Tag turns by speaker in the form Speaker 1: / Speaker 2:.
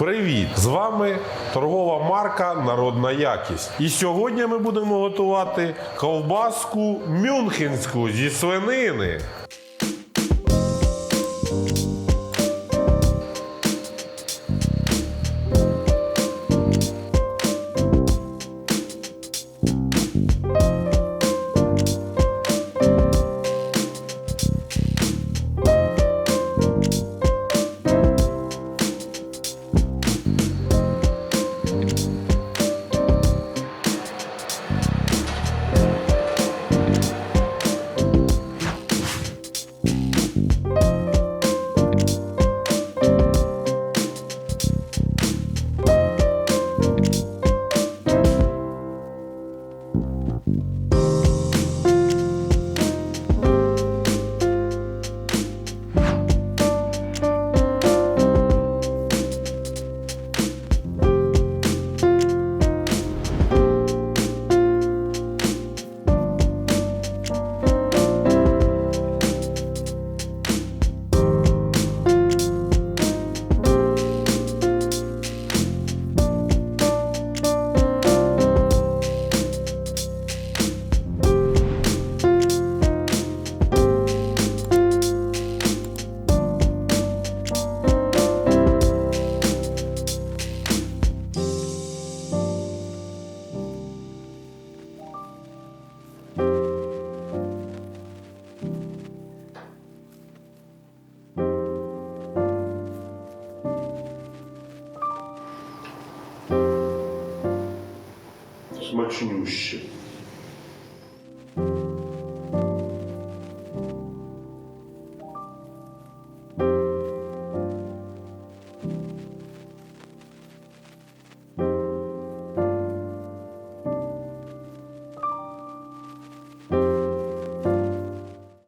Speaker 1: Привіт! З вами торгова марка Народна якість. І сьогодні ми будемо готувати ковбаску мюнхенську зі свинини.
Speaker 2: смачнюще.